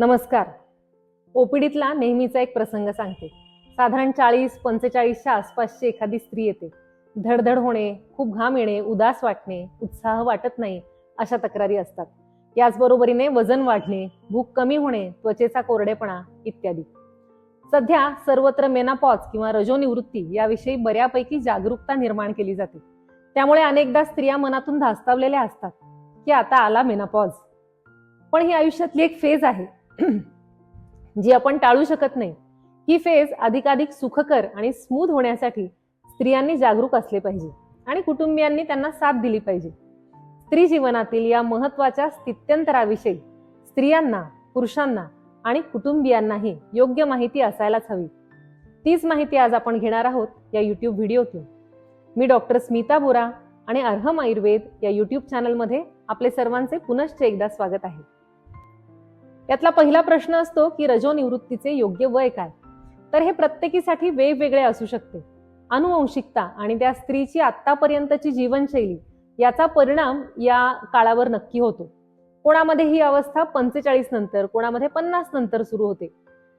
नमस्कार. ओपीडीतला नेहमीचा एक प्रसंग सांगते. साधारण चाळीस पंचेचाळीसच्या आसपासची एखादी स्त्री येते. धडधड होणे खूप घाम येणे उदास वाटणे उत्साह वाटत नाही अशा तक्रारी असतात. याचबरोबरीने वजन वाढणे भूक कमी होणे त्वचेचा कोरडेपणा इत्यादी. सध्या सर्वत्र मेनापॉज किंवा रजोनिवृत्ती याविषयी बऱ्यापैकी जागरूकता निर्माण केली जाते. त्यामुळे अनेकदा स्त्रिया मनातून धास्तावलेल्या असतात की आता आला मेनापॉज पण ही आयुष्यातली एक फेज आहे. जी आपण टाळू शकत नाही ही फेज अधिकाधिक सुखकर आणि स्मूथ होण्यासाठी स्त्रियांनी जागरूक असले पाहिजे आणि कुटुंबियांनी त्यांना साथ दिली पाहिजे. स्त्री जीवनातील या महत्त्वाच्या स्थित्यंतराविषयी स्त्रियांना पुरुषांना आणि कुटुंबियांनाही योग्य माहिती असायलाच हवी. तीच माहिती आज आपण घेणार आहोत या युट्यूब व्हिडिओतून. मी डॉक्टर स्मिता बोरा आणि अर्हम आयुर्वेद या युट्यूब चॅनलमध्ये आपले सर्वांचे पुनश्च एकदा स्वागत आहे. यातला पहिला प्रश्न असतो की रजोनिवृत्तीचे योग्य वय काय? तर हे प्रत्येकीसाठी वेगवेगळे असू शकते. अनुवंशिकता आणि त्या स्त्रीची आतापर्यंतची जीवनशैली याचा परिणाम या काळावर नक्की होतो. कोणामध्ये ही अवस्था पंचेचाळीस नंतर कोणामध्ये पन्नास नंतर सुरू होते.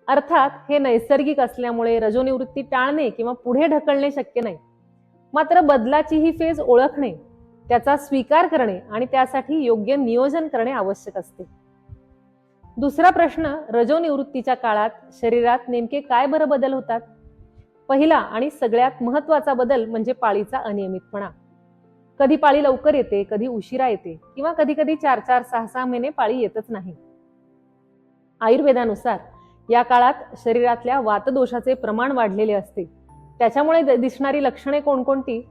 अर्थात हे नैसर्गिक असल्यामुळे रजोनिवृत्ती टाळणे किंवा पुढे ढकलणे शक्य नाही. मात्र बदलाची ही फेज ओळखणे त्याचा स्वीकार करणे आणि त्यासाठी योग्य नियोजन करणे आवश्यक असते. दुसरा प्रश्न रजोनिवृत्तीच्या काळात शरीरात नेमके काय बरं बदल होतात? पहिला आणि सगळ्यात महत्त्वाचा बदल म्हणजे पाळीचा अनियमितपणा. कधी पाळी लवकर येते कधी उशिरा येते किंवा कधी कधी चार चार सहा सहा महिने पाळी येतच नाही. आयुर्वेदानुसार या काळात शरीरातल्या वातदोषाचे प्रमाण वाढलेले असते. त्याच्यामुळे द- दिसणारी लक्षणे कोणकोणती?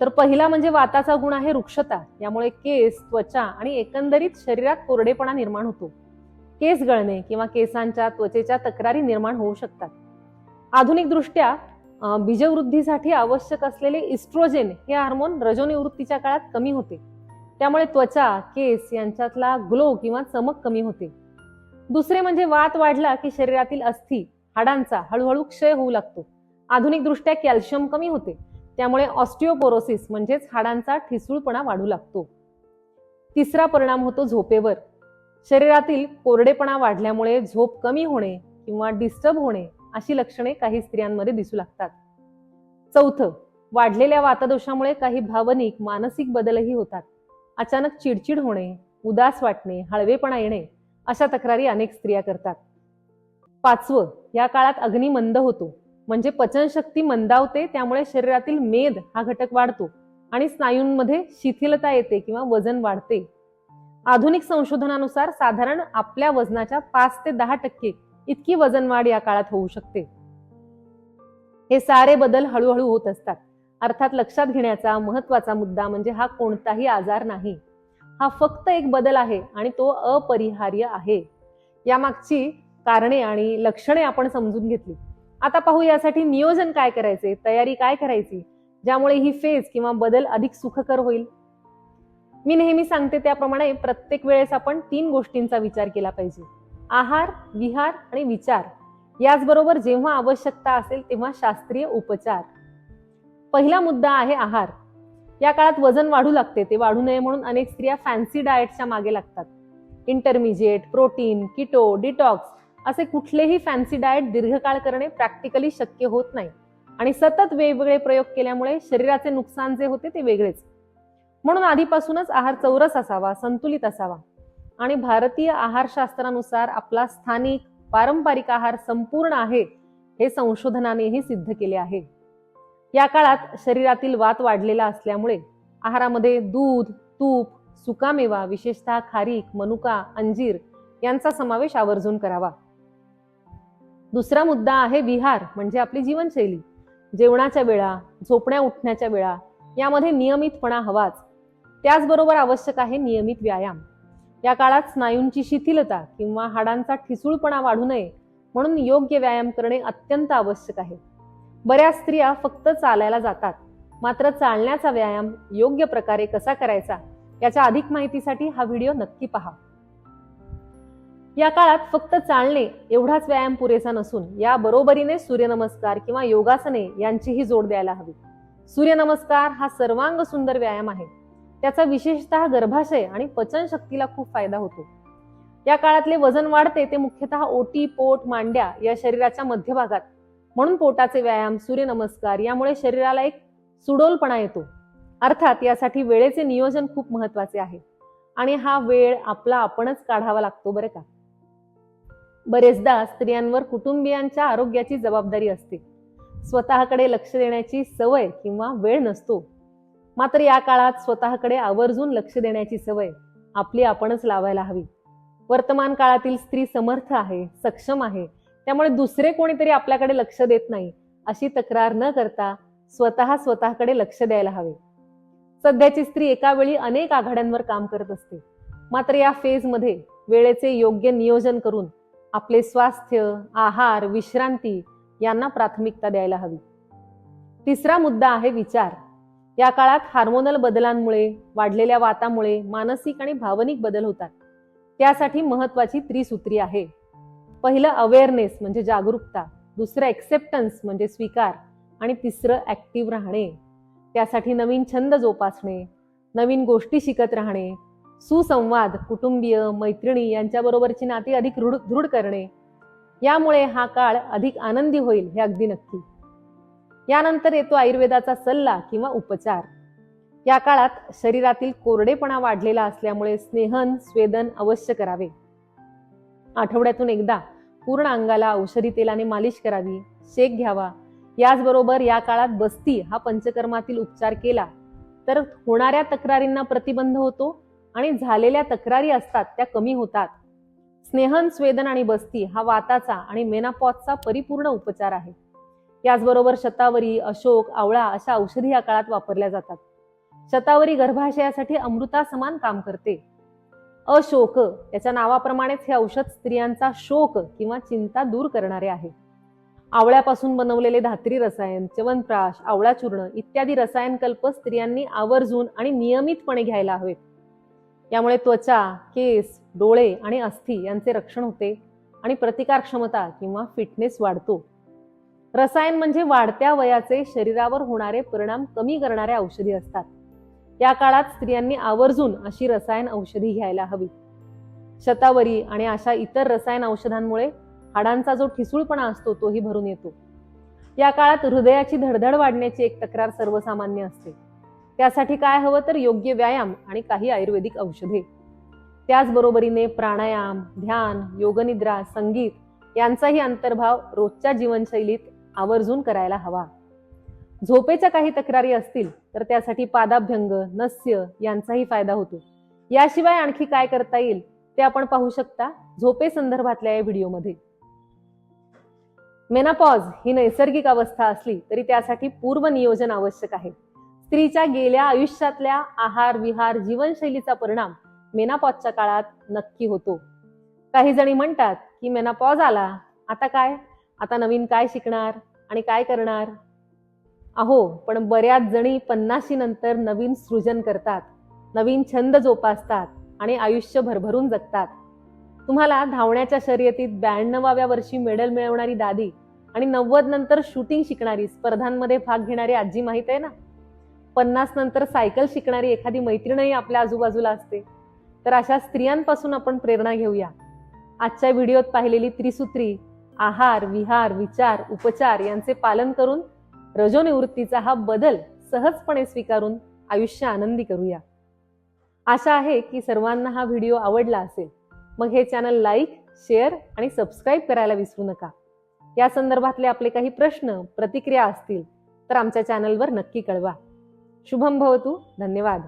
तर पहिला म्हणजे वाताचा गुण आहे वृक्षता यामुळे केस त्वचा आणि एकंदरीत शरीरात कोरडेपणा निर्माण होतो. केस गळणे किंवा केसांच्या त्वचेच्या तक्रारी निर्माण होऊ शकतात. आधुनिक दृष्ट्या बीजवृद्धीसाठी आवश्यक असलेले इस्ट्रोजेन हे हार्मोन रजोनिवृत्तीच्या काळात कमी होते. त्यामुळे त्वचा केस यांच्यातला ग्लो किंवा चमक कमी होते. दुसरे म्हणजे वात वाढला की शरीरातील अस्थि हाडांचा हळूहळू क्षय होऊ लागतो. आधुनिक दृष्ट्या कॅल्शियम कमी होते. त्यामुळे ऑस्टिओपोरोसिस म्हणजेच हाडांचा ठिसूळपणा वाढू लागतो. तिसरा परिणाम होतो झोपेवर. शरीरातील कोरडेपणा वाढल्यामुळे झोप कमी होणे किंवा डिस्टर्ब होणे अशी लक्षणे काही स्त्रियांमध्ये दिसू लागतात. चौथं वाढलेल्या वातदोषामुळे काही भावनिक मानसिक बदलही होतात. अचानक चिडचिड होणे उदास वाटणे हळवेपणा येणे अशा तक्रारी अनेक स्त्रिया करतात. पाचवं या काळात अग्नी मंद होतो. म्हणजे पचनशक्ती मंदावते त्यामुळे शरीरातील मेद हा घटक वाढतो आणि स्नायूंमध्ये शिथिलता येते किंवा वजन वाढते. आधुनिक संशोधनानुसार साधारण आपल्या वजनाच्या पाच ते दहा टक्के इतकी वजन वाढ या काळात होऊ शकते. हे सारे बदल हळूहळू होत असतात. अर्थात लक्षात घेण्याचा महत्त्वाचा मुद्दा म्हणजे हा कोणताही आजार नाही. हा फक्त एक बदल आहे आणि तो अपरिहार्य आहे. यामागची कारणे आणि लक्षणे आपण समजून घेतली. आता पाहू यासाठी नियोजन काय करायचे तयारी काय करायची ज्यामुळे ही फेज किंवा बदल अधिक सुखकर होईल? मी नेहमी सांगते त्याप्रमाणे प्रत्येक वेळेस आपण तीन गोष्टींचा विचार केला पाहिजे. आहार विहार आणि विचार. याचबरोबर जेव्हा आवश्यकता असेल तेव्हा शास्त्रीय उपचार. पहिला मुद्दा आहे आहार. या काळात वजन वाढू लागते ते वाढू नये म्हणून अनेक स्त्रिया फॅन्सी डाएटच्या मागे लागतात. इंटरमिजिएट प्रोटीन किटो डिटॉक्स असे कुठलेही फॅन्सी डाएट दीर्घकाळ करणे प्रॅक्टिकली शक्य होत नाही. आणि सतत वेगवेगळे प्रयोग केल्यामुळे शरीराचे नुकसान जे होते ते वेगळेच. म्हणून आधीपासूनच आहार चौरस असावा संतुलित असावा. आणि भारतीय आहारशास्त्रानुसार आपला स्थानिक पारंपरिक आहार संपूर्ण आहे हे संशोधनानेही सिद्ध केले आहे. या काळात शरीरातील वात वाढलेला असल्यामुळे आहारामध्ये दूध तूप सुकामेवा विशेषतः खारीक मनुका अंजीर यांचा समावेश आवर्जून करावा. दुसरा मुद्दा आहे विहार म्हणजे आपली जीवनशैली. जेवणाच्या वेळा झोपण्या उठण्याच्या वेळा यामध्ये नियमितपणा हवाच. त्याचबरोबर आवश्यक आहे नियमित व्यायाम. या काळात स्नायूंची शिथिलता किंवा हाडांचा ठिसूळपणा वाढू नये म्हणून योग्य व्यायाम करणे अत्यंत आवश्यक आहे. बऱ्याच स्त्रिया फक्त चालायला जातात मात्र चालण्याचा व्यायाम योग्य प्रकारे कसा करायचा याच्या अधिक माहितीसाठी हा व्हिडिओ नक्की पहा. या काळात फक्त चालणे एवढाच व्यायाम पुरेसा नसून या बरोबरीने सूर्यनमस्कार किंवा योगासने यांचीही जोड द्यायला हवी. सूर्यनमस्कार हा सर्वांग सुंदर व्यायाम आहे. त्याचा विशेषतः गर्भाशय आणि पचनशक्तीला खूप फायदा होतो. या काळातले वजन वाढते ते मुख्यतः ओटी पोट मांड्या या शरीराच्या मध्यभागात. म्हणून पोटाचे व्यायाम सूर्यनमस्कार यामुळे शरीराला एक सुडोलपणा येतो. अर्थात यासाठी वेळेचे नियोजन खूप महत्त्वाचे आहे. आणि हा वेळ आपला आपणच काढावा लागतो बरे का? बरेचदा स्त्रियांवर कुटुंबियांच्या आरोग्याची जबाबदारी असते. स्वतःकडे लक्ष देण्याची सवय किंवा वेळ नसतो. मात्र या काळात स्वतःकडे आवर्जून लक्ष देण्याची सवय आपली आपणच लावायला हवी. वर्तमान काळातील स्त्री समर्थ आहे सक्षम आहे त्यामुळे दुसरे कोणीतरी आपल्याकडे लक्ष देत नाही अशी तक्रार न करता स्वतः स्वतःकडे लक्ष द्यायला हवे. सध्याची स्त्री एका वेळी अनेक आघाड्यांवर काम करत असते. मात्र या फेजमध्ये वेळेचे योग्य नियोजन करून आपले स्वास्थ्य आहार विश्रांती यांना प्राथमिकता द्यायला हवी. तिसरा मुद्दा आहे विचार. या काळात हार्मोनल बदलांमुळे वाढलेल्या वातामुळे मानसिक आणि भावनिक बदल होतात. त्यासाठी महत्वाची त्रिसूत्री आहे. पहिलं अवेअरनेस म्हणजे जागरूकता दुसरं एक्सेप्टन्स म्हणजे स्वीकार आणि तिसरं ॲक्टिव्ह राहणे. त्यासाठी नवीन छंद जोपासणे नवीन गोष्टी शिकत राहणे सुसंवाद कुटुंबीय मैत्रिणी यांच्याबरोबरची नाती अधिक दृढ दृढ करणे. यामुळे हा काळ अधिक आनंदी होईल हे अगदी नक्की. यानंतर येतो आयुर्वेदाचा सल्ला किंवा उपचार. या काळात शरीरातील कोरडेपणा वाढलेला असल्यामुळे स्नेहन स्वेदन अवश्य करावे. आठवड्यातून एकदा पूर्ण अंगाला औषधी तेलाने मालिश करावी शेक घ्यावा. याचबरोबर या काळात बस्ती हा पंचकर्मातील उपचार केला तर होणाऱ्या तक्रारींना प्रतिबंध होतो आणि झालेल्या तक्रारी असतात त्या कमी होतात. स्नेहन स्वेदन आणि बस्ती हा वाताचा आणि मेनापॉजचा परिपूर्ण उपचार आहे. याचबरोबर शतावरी अशोक आवळा अशा औषधी या काळात वापरल्या जातात. शतावरी गर्भाशयासाठी अमृता समान काम करते. अशोक याच्या नावाप्रमाणेच हे औषध स्त्रियांचा शोक किंवा चिंता दूर करणारे आहे. आवळ्यापासून बनवलेले धात्री रसायन च्यवनप्राश आवळा चूर्ण इत्यादी रसायन कल्प स्त्रियांनी आवर्जून आणि नियमितपणे घ्यायला हवेत. यामुळे त्वचा केस डोळे आणि अस्थि यांचे रक्षण होते आणि प्रतिकार क्षमता किंवा फिटनेस वाढतो. रसायन म्हणजे वाढत्या वयाचे शरीरावर होणारे परिणाम कमी करणाऱ्या औषधी असतात. या काळात स्त्रियांनी आवर्जून अशी रसायन औषधी घ्यायला हवी. शतावरी आणि अशा इतर रसायन औषधांमुळे हाडांचा जो ठिसूळपणा असतो तोही भरून येतो. या काळात हृदयाची धडधड वाढण्याची एक तक्रार सर्वसामान्य असते. त्यासाठी काय हवं तर योग्य व्यायाम आणि काही आयुर्वेदिक औषधे. त्याचबरोबरीने प्राणायाम ध्यान योगनिद्रा संगीत यांचाही अंतर्भाव रोजच्या जीवनशैलीत आवर्जून करायला हवा. झोपेच्या काही तक्रारी असतील तर त्यासाठी पादाभ्यंग नस्य यांचाही फायदा होतो. याशिवाय आणखी काय करता येईल ते आपण पाहू शकता झोपे संदर्भातल्या या व्हिडिओमध्ये. मेनापॉज ही नैसर्गिक अवस्था असली तरी त्यासाठी पूर्व नियोजन आवश्यक आहे. स्त्रीच्या गेल्या आयुष्यातल्या आहार विहार जीवनशैलीचा परिणाम मेनापॉजच्या काळात नक्की होतो. काही जणी म्हणतात की मेनापॉज आला आता काय? आता नवीन काय शिकणार आणि काय करणार? अहो पण बऱ्याच जणी पन्नाशी नंतर नवीन सृजन करतात नवीन छंद जोपासतात आणि आयुष्य भरभरून जगतात. तुम्हाला धावण्याच्या शर्यतीत ब्याण्णवाव्या वर्षी मेडल मिळवणारी दादी आणि नव्वद नंतर शूटिंग शिकणारी स्पर्धांमध्ये भाग घेणारी आजी माहीत आहे ना? पन्नास नंतर सायकल शिकणारी एखादी मैत्रीणही आपल्या आजूबाजूला असते. तर अशा स्त्रियांपासून आपण प्रेरणा घेऊया. आजच्या व्हिडिओत पाहिलेली त्रिसूत्री आहार विहार विचार उपचार यांचे पालन करून रजोनिवृत्तीचा हा बदल सहजपणे स्वीकारून आयुष्य आनंदी करूया. आशा आहे की सर्वांना हा व्हिडिओ आवडला असेल. मग हे चॅनल लाईक शेअर आणि सबस्क्राईब करायला विसरू नका. या संदर्भातले आपले काही प्रश्न प्रतिक्रिया असतील तर आमच्या चॅनलवर नक्की कळवा. शुभम भवतू धन्यवाद.